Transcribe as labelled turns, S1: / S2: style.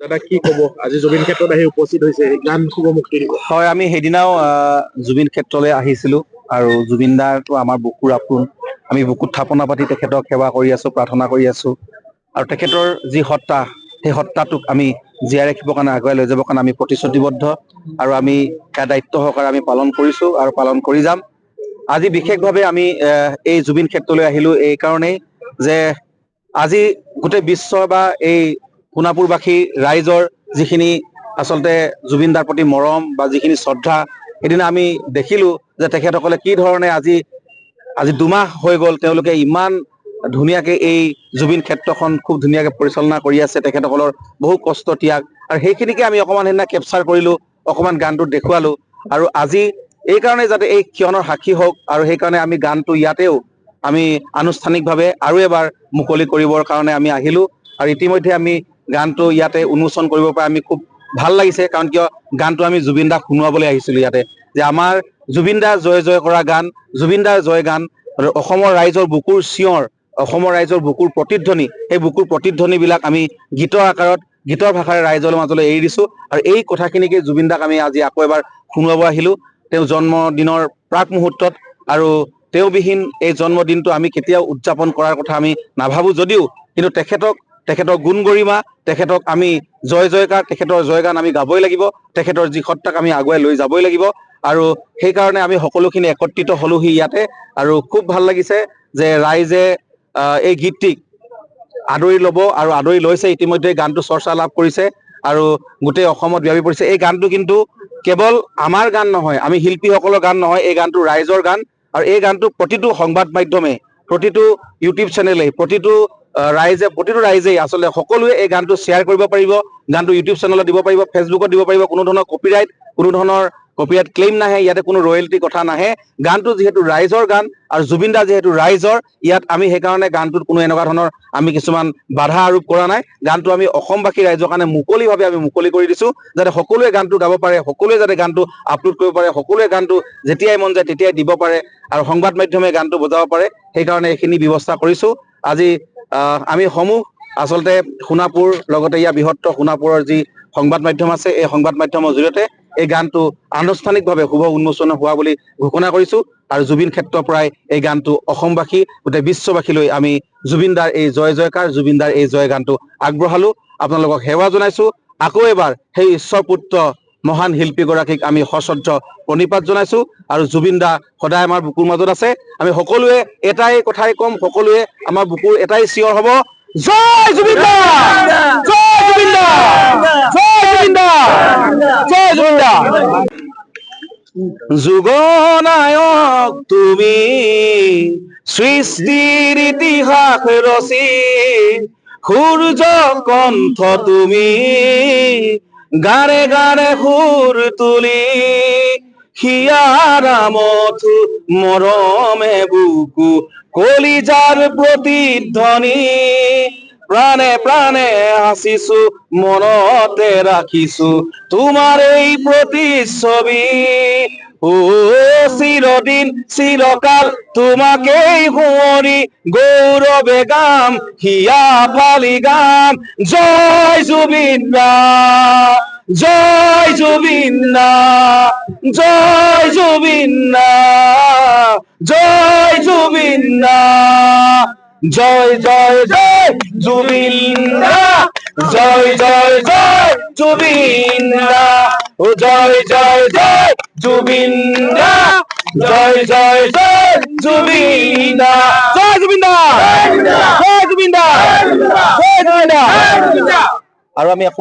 S1: দাদা কি কব? আজি জুবিন ক্ষেত্ৰত আহি উপস্থিত হৈছে গান শুভ মুক্তি দিব?
S2: হয় আমি সেইদিনাও জুবিন ক্ষেত্ৰলৈ আহিছিলো আৰু জুবিন দাৰটো আমাৰ বুকুৰ আপোন। আমি বুকুত থাপনা পাতি তেখেতক সেৱা কৰি আছো প্ৰাৰ্থনা কৰি আছো। আৰু তেখেতৰ যি সত্তা সেই সত্তাটোক আমি জীয়াই ৰাখিবৰ কাৰণে আগুৱাই লৈ যাবৰ কাৰণে আমি প্ৰতিশ্ৰুতিবদ্ধ আৰু আমি সেয়া দায়িত্ব সহকাৰে আমি পালন কৰিছো আৰু পালন কৰি যাম। আজি বিশেষভাৱে আমি এই জুবিন ক্ষেত্ৰলৈ আহিলো এই কাৰণেই যে আজি গোটেই বিশ্ব বা এই সোণাপুৰবাসী ৰাইজৰ যিখিনি আচলতে জুবিন দাৰ প্ৰতি মৰম বা যিখিনি শ্ৰদ্ধা সেইদিনা আমি দেখিলো যে তেখেতসকলে কি ধৰণে আজি আজি দুমাহ হৈ গ'ল তেওঁলোকে ইমান ধুনীয়াকে এই জুবিন ক্ষেত্ৰখন খুব ধুনীয়াকে পৰিচালনা কৰি আছে তেখেতসকলৰ বহু কষ্ট ত্যাগ আৰু সেইখিনিকে আমি অকণমান সেইদিনা কেপচাৰ কৰিলো অকণমান গানটোত দেখুৱালো আৰু আজি এই কাৰণে যাতে এই ক্ষণৰ সাক্ষী হওক আৰু সেইকাৰণে আমি গানটো ইয়াতেও আমি আনুষ্ঠানিকভাৱে আৰু এবাৰ মুকলি কৰিবৰ কাৰণে আমি আহিলো আৰু ইতিমধ্যে আমি গানটো ইয়াতে উন্মোচন কৰিব পৰা আমি খুব ভাল লাগিছে কাৰণ কিয় গানটো আমি জুবিন দাক শুনোৱাবলৈ আহিছিলো ইয়াতে। যে আমাৰ জুবিন দাৰ জয় জয় কৰা গান জুবিন দাৰ জয় গান অসমৰ ৰাইজৰ বুকুৰ চিঞৰ অসমৰ ৰাইজৰ বুকুৰ প্ৰতিধ্বনি সেই বুকুৰ প্ৰতিধ্বনিবিলাক আমি গীতৰ আকাৰত গীতৰ ভাষাৰে ৰাইজৰ মাজলৈ এৰি দিছো। আৰু এই কথাখিনিকে জুবিন দাক আমি আজি আকৌ এবাৰ শুনোৱাব আহিলো। তেওঁ জন্মদিনৰ প্ৰাক মুহূৰ্তত আৰু তেওঁবিহীন এই জন্মদিনটো আমি কেতিয়াও উদযাপন কৰাৰ কথা আমি নাভাবো যদিও কিন্তু তেখেতক তেখেতৰ গুণ গৰিমা তেখেতক আমি জয় জয়কাৰ তেখেতৰ জয়গান আমি গাবই লাগিব তেখেতৰ যি সত্তাক আমি আগুৱাই লৈ যাবই লাগিব আৰু সেইকাৰণে আমি সকলোখিনি একত্ৰিত হলোহি ইয়াতে আৰু খুব ভাল লাগিছে যে ৰাইজে এই গীতটিক আদৰি ল'ব আৰু আদৰি লৈছে। ইতিমধ্যে গানটো চৰ্চা লাভ কৰিছে আৰু গোটেই অসমত বিয়পি পৰিছে। এই গানটো কিন্তু কেৱল আমাৰ গান নহয় আমি শিল্পীসকলৰ গান নহয় এই গানটো ৰাইজৰ গান আৰু এই গানটো প্ৰতিটো সংবাদ মাধ্যমে প্ৰতিটো ইউটিউব চেনেলে প্ৰতিটো ৰাইজে প্ৰতিটো ৰাইজেই আচলতে সকলোৱে এই গানটো শ্বেয়াৰ কৰিব পাৰিব গানটো ইউটিউব চেনেলত দিব পাৰিব ফেচবুকত দিব পাৰিব কোনো ধৰণৰ কপিৰাইট কোনো ধৰণৰ কপিৰাইট ক্লেইম নাহে ইয়াতে কোনো ৰয়েলটি কথা নাহে। গানটো যিহেতু ৰাইজৰ গান আৰু জুবিন দা যিহেতু ৰাইজৰ ইয়াত আমি সেইকাৰণে গানটোত কোনো এনেকুৱা ধৰণৰ আমি কিছুমান বাধা আৰোপ কৰা নাই। গানটো আমি অসমবাসী ৰাইজৰ কাৰণে মুকলিভাৱে আমি মুকলি কৰি দিছো যাতে সকলোৱে গানটো গাব পাৰে সকলোৱে যাতে গানটো আপলোড কৰিব পাৰে সকলোৱে গানটো যেতিয়াই মন যায় তেতিয়াই দিব পাৰে আৰু সংবাদ মাধ্যমে গানটো বজাব পাৰে। সেইকাৰণে এইখিনি ব্যৱস্থা কৰিছো। আজি আমি সমূহ আচলতে সোণাপুৰ লগতে ইয়াৰ বৃহত্তৰ সোণাপুৰৰ যি সংবাদ মাধ্যম আছে এই সংবাদ মাধ্যমৰ জৰিয়তে এই গানটো আনুষ্ঠানিকভাৱে শুভ উন্মোচন হোৱা বুলি ঘোষণা কৰিছো। আৰু জুবিন ক্ষেত্ৰৰ পৰাই এই গানটো অসমবাসী গোটেই বিশ্ববাসীলৈ আমি জুবিন দাৰ এই জয় জয়কাৰ জুবিন দাৰ এই জয় গানটো আগবঢ়ালো। আপোনালোকক সেৱা জনাইছো। আকৌ এবাৰ সেই ঈশ্বৰ পুত্ৰ মহান শিল্পীগৰাকীক আমি সশ্ৰদ্ধ প্ৰণিপাত জনাইছো আৰু জুবিন দা সদায় আমাৰ বুকুৰ মাজত আছে। আমি সকলোৱে এটাই কথাই ক'ম, সকলোৱে আমাৰ বুকুৰ এটাই চিঞৰ হ'ব, জয় জুবিন দা! জয় জুবিন যুগনায়ক তুমি সৃষ্টিৰ ইতিহাস ৰচি, সূৰ্য কণ্ঠ তুমি গারে গারে হুর তুলি, হিয়ারা মথু মরমে বুকু, কলিজার প্রতিধ্বনি। প্রাণে প্রাণে আসিছু মনতে রাখিছু তোমার এই প্রতিচ্ছবি। ও চিৰদিন চিৰকাল তোমাকেই শুৱৰি গৌৰৱে গাম, হিয়া ফালি গাম। জয় জুবিন জয় জুবিন জয় জুবিন জয় জুবিন জয় জয় জয় জুবিন জয় জয় জয় জুবিন ও জয় জয় জয় জুবিন দা জয় জয় জয় জুবিন দা জয় জুবিন দা জয় জুবিন দা জয় জুবিন দা আৰু আমি